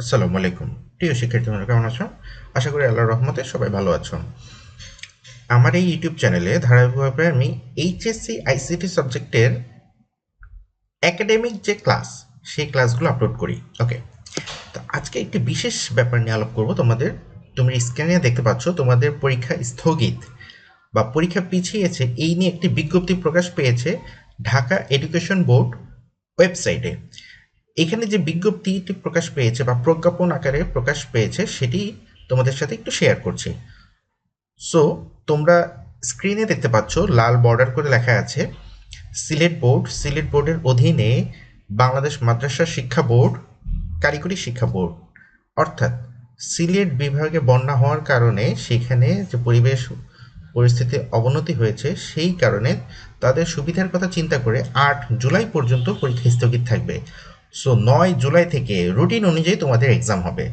আসসালামু আলাইকুম। প্রিয় শিক্ষার্থী তোমরা কেমন আছো? আশা করি আল্লাহর রহমতে সবাই ভালো আছো। আমার এই ইউটিউব চ্যানেলে ধারাবাহিকভাবে আমি এইচএসসি আইসিটি সাবজেক্টের একাডেমিক যে ক্লাস সেই ক্লাসগুলো আপলোড করি। ওকে তো আজকে একটি বিশেষ ব্যাপার নিয়ে আলোপ করব তোমাদের। তুমি স্ক্রিনে দেখতে পাচ্ছ, তোমাদের পরীক্ষা স্থগিত বা পরীক্ষা পিছিয়েছে। এই নিয়ে একটি বিজ্ঞপ্তি প্রকাশ পেয়েছে ঢাকা এডুকেশন বোর্ড ওয়েবসাইটে এখানে যে বিজ্ঞপ্তিটি প্রকাশ পেয়েছে বা প্রজ্ঞাপন আকারে প্রকাশ পেয়েছে, সেটি তোমাদের সাথে একটু শেয়ার করছি। সো তোমরা স্ক্রিনে দেখতে পাচ্ছ, লাল বর্ডার করে লেখা আছে সিলেট বোর্ড সিলেট বোর্ডের অধীনে বাংলাদেশ মাদ্রাসা শিক্ষা বোর্ড, কারিগরি শিক্ষা বোর্ড, অর্থাৎ সিলেট বিভাগে বন্যা হওয়ার কারণে সেখানে যে পরিবেশ পরিস্থিতি অবনতি হয়েছে, সেই কারণে তাদের সুবিধার কথা চিন্তা করে আট জুলাই পর্যন্ত পরীক্ষা স্থগিত থাকবে। সো নয় জুলাই থেকে রুটিন অনুযায়ী তোমাদের এক্সাম হবে।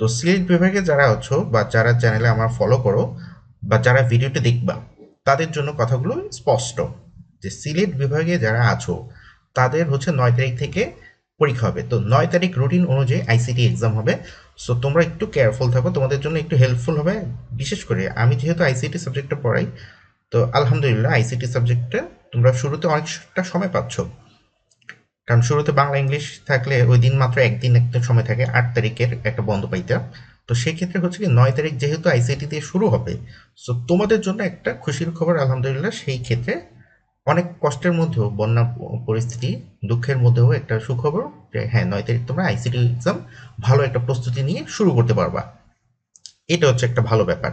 তো সিলেট বিভাগে যারা আছো বা যারা চ্যানেলে আমার ফলো করো বা যারা ভিডিওটি দেখবা, তাদের জন্য কথাগুলো স্পষ্ট যে সিলেট বিভাগে যারা আছো, তাদের হচ্ছে নয় তারিখ থেকে পরীক্ষা হবে। তো নয় তারিখ রুটিন অনুযায়ী আইসিটি এক্সাম হবে। সো তোমরা একটু কেয়ারফুল থাকো, তোমাদের জন্য একটু হেল্পফুল হবে। বিশেষ করে আমি যেহেতু আইসিটি সাবজেক্টটা পড়াই, তো আলহামদুলিল্লাহ আইসিটি সাবজেক্টটা তোমরা শুরুতে অনেকটা সময় পাচ্ছ। কারণ শুরুতে বাংলা ইংলিশ থাকলে ওই দিন মাত্র একদিন একটা সময় থাকে, আট তারিখের একটা বন্ধ পাইতে। তো সেক্ষেত্রে হচ্ছে কি, নয় তারিখ যেহেতু আইসিটি দিয়ে শুরু হবে সো তোমাদের জন্য একটা খুশির খবর, আলহামদুলিল্লাহ, সেই ক্ষেত্রে অনেক কষ্টের মধ্যেও, বন্যা পরিস্থিতি, দুঃখের মধ্যেও একটা সুখবর যে হ্যাঁ নয় তারিখ তোমরা আইসিটি এক্সাম ভালো একটা প্রস্তুতি নিয়ে শুরু করতে পারবা। এটা হচ্ছে একটা ভালো ব্যাপার।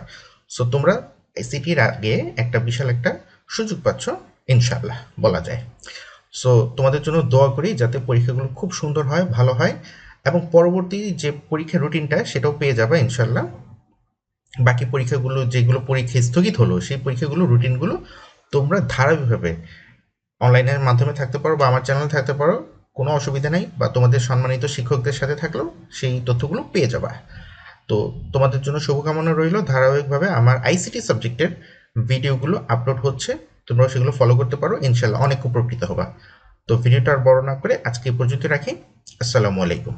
সো তোমরা আইসিটির আগে একটা বিশাল একটা সুযোগ পাচ্ছ ইনশাল্লাহ বলা যায়। সো তোমাদের জন্য দোয়া করি যাতে পরীক্ষাগুলো খুব সুন্দর হয়, ভালো হয়, এবং পরবর্তী যে পরীক্ষার রুটিনটা সেটাও পেয়ে যাবে ইনশাল্লাহ বাকি পরীক্ষাগুলো যেগুলো পরীক্ষা স্থগিত হলো, সেই পরীক্ষাগুলো, রুটিনগুলো তোমরা ধারাবাহিকভাবে অনলাইনের মাধ্যমে থাকতে পারো বা আমার চ্যানেলে থাকতে পারো, কোনো অসুবিধা নেই বা তোমাদের সম্মানিত শিক্ষকদের সাথে থাকলেও সেই তথ্যগুলো পেয়ে যাবা। তো তোমাদের জন্য শুভকামনা রইল। ধারাবাহিকভাবে আমার আইসিটি সাবজেক্টের ভিডিওগুলো আপলোড হচ্ছে। তোমরাও সেগুলো ফলো করতে পারো ইনশাল্লাহ অনেক উপকৃত হবা। তো ভিডিওটা আর বড় না করে আজকে পর্যন্ত রাখি। আসসালামু আলাইকুম।